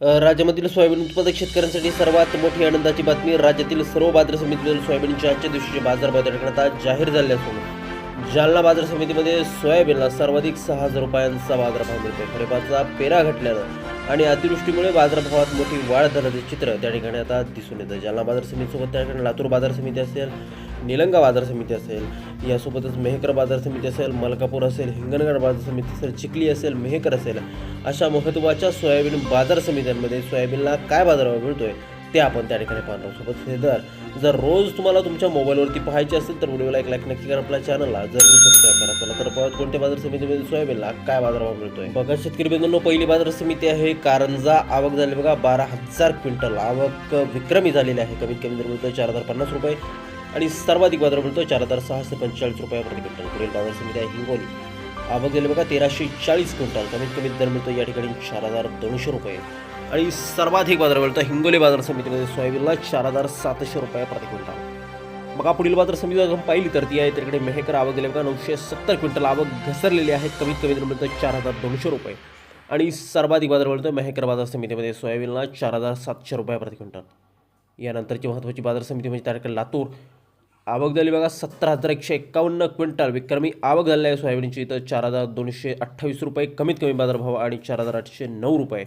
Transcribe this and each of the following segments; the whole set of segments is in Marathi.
राज्यामधील सोयाबीन उत्पादक शेतकऱ्यांसाठी सर्वात मोठी आनंदाची बातमी राज्यातील सर्व बाजार समितीमधील सोयाबीनच्या आजच्या दिवशीचे बाजारभाव त्या ठिकाणी आता जाहीर झाले असून जालना बाजार समितीमध्ये सोयाबीनला सर्वाधिक सहा हजार रुपयांचा बाजारभाव मिळतो खरेपाचा पेरा घटल्यानं आणि अतिवृष्टीमुळे बाजारभावात मोठी वाढ झाल्याचे चित्र त्या ठिकाणी आता दिसून येतं जालना बाजार समितीसोबत त्या ठिकाणी लातूर बाजार समिती असेल निलंगा बाजार समिती असेल यासोबतच मेहकर बाजार समिती असेल मलकापूर असेल हिंगणगड बाजार समिती असेल चिखली असेल मेहकर असेल अशा महत्त्वाच्या सोयाबीन बाजार समित्यांमध्ये सोयाबीनला काय बाजारभाव मिळतोय ते आपण त्या ठिकाणी पाहणार सोबत हे दर जर रोज तुम्हाला तुमच्या मोबाईलवरती पाहायचे असेल तर व्हिडिओला एक लाईक नक्की करा आपल्या चॅनलला. जर सबस्क्राईब करा चला तर पाहत कोणत्या बाजार समितीमध्ये सोयाबीनला काय बाजारभाव मिळतोय. बघा शेतकरी बंधूंनो पहिली बाजार समिती आहे कारंजा. आवक झाली बघा बारा हजार क्विंटल. आवक विक्रमी झालेली आहे. कमीत कमी दर मिळतोय चार हजार पन्नास रुपये. आणि सर्वाधिक बाजार मिळतो चार हजार सहाशे पंचेचाळीस रुपये प्रति क्विंटल. पुढील बाजार समिती आहे हिंगोली. आवक झाली बघा तेराशे चाळीस क्विंटल. कमीत कमी दर मिळतो या ठिकाणी चार हजार दोनशे रुपये. आणि सर्वाधिक बाजार मिळतो हिंगोली बाजार समितीमध्ये सोयाबीनला चार हजार सातशे रुपये प्रति क्विंटल. बघा पुढील बाजार समिती जर आपण पाहिली तर ती आहे तिकडे मेहकर आवक गेले बघा नऊशे सत्तर क्विंटल आवक घसरलेली आहे. कमीत कमी दर मिळतो चार हजार दोनशे रुपये. आणि सर्वाधिक बाजार मिळतो मेहकर बाजार समितीमध्ये सोयाबीनला चार हजार सातशे रुपये प्रति क्विंटल. यानंतरची महत्त्वाची बाजार समिती म्हणजे त्या ठिकाणी लातूर. आवक झाली बघा सत्तर हजार एकशे एक्कावन्न क्विंटल. विक्रमी आवक झाली आहे सोयाबीनची. इथं चार हजार दोनशे अठ्ठावीस रुपये कमीत कमी बाजारभाव आणि चार हजार आठशे नऊ रुपये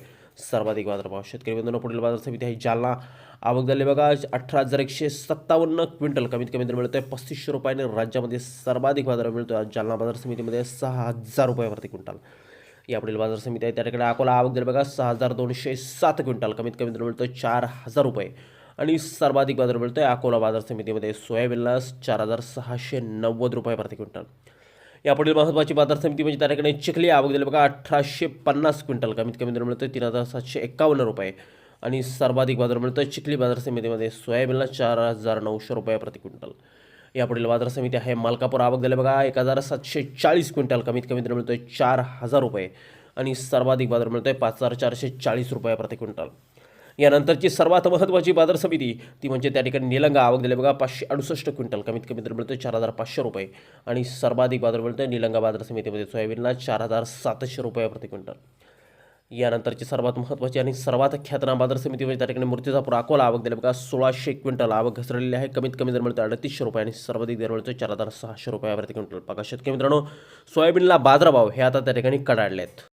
सर्वाधिक बाजारभाव. शेतकरी बंधूंनो पुढील बाजार समिती आहे जालना. आवक झाली बघा अठरा हजार एकशे सत्तावन्न क्विंटल. कमीत कमी दर मिळतो आहे पस्तीसशे रुपयाने. राज्यामध्ये सर्वाधिक बाजार मिळतो आहे जालना बाजार समितीमध्ये सहा हजार रुपये प्रति क्विंटल. यापुढील बाजार समिती आहे. त्याकडे अकोला आवक झाली बघा सहा हजार दोनशे सात क्विंटल. कमीत कमी दर मिळतो चार हजार रुपये. आणि सर्वाधिक बाजार मिळतो आहे अकोला बाजार समितीमध्ये सोयाबीनला चार हजार सहाशे नव्वद रुपये प्रति क्विंटल. यापुढील महत्त्वाची बाजार समिती म्हणजे त्याकडे चिखली आवक दिली बघा अठराशे पन्नास क्विंटल. कमीत कमी दर मिळतोय तीन हजार सातशे एक्कावन्न रुपये. आणि सर्वाधिक बाजार मिळतोय चिखली बाजार समितीमध्ये सोयाबीनला चार हजार नऊशे रुपये प्रति क्विंटल. यापुढील बाजार समिती आहे मालकापूर आवक दिले बघा एक हजार सातशे चाळीस क्विंटल. कमीत कमी दर मिळतो आहे चार हजार रुपये. आणि सर्वाधिक बाजार मिळतो आहे पाच हजार चारशे चाळीस रुपये प्रति क्विंटल. यानंतरची सर्वात महत्त्वाची बाजार समिती ती म्हणजे त्या ठिकाणी निलंगा आवक दिले. बघा पाचशे अडुसष्ट क्विंटल कमीत कमी दर मिळतो चार हजार पाचशे रुपये. आणि सर्वाधिक बाजार मिळतोय निलंगा बाजार समितीमध्ये. सोयाबीनला चार हजार सातशे रुपये प्रति क्विंटल. यानंतरची सर्वात महत्त्वाची आणि सर्वात ख्यातनाम बाजार समिती म्हणजे त्या ठिकाणी मूर्तिजापूर अकोला आवक दिले. बघा सोळाशे क्विंटल आवक घसरलेली आहे. कमीत कमी दर मिळतो अडतीसशे रुपये आणि सर्वाधिक दर मिळतो चार हजार सहाशे रुपयावरती क्विंटल. बघा शेतकरी मित्रांनो सोयाबीनला बाजारभाव हे आता त्या ठिकाणी कडाडले आहेत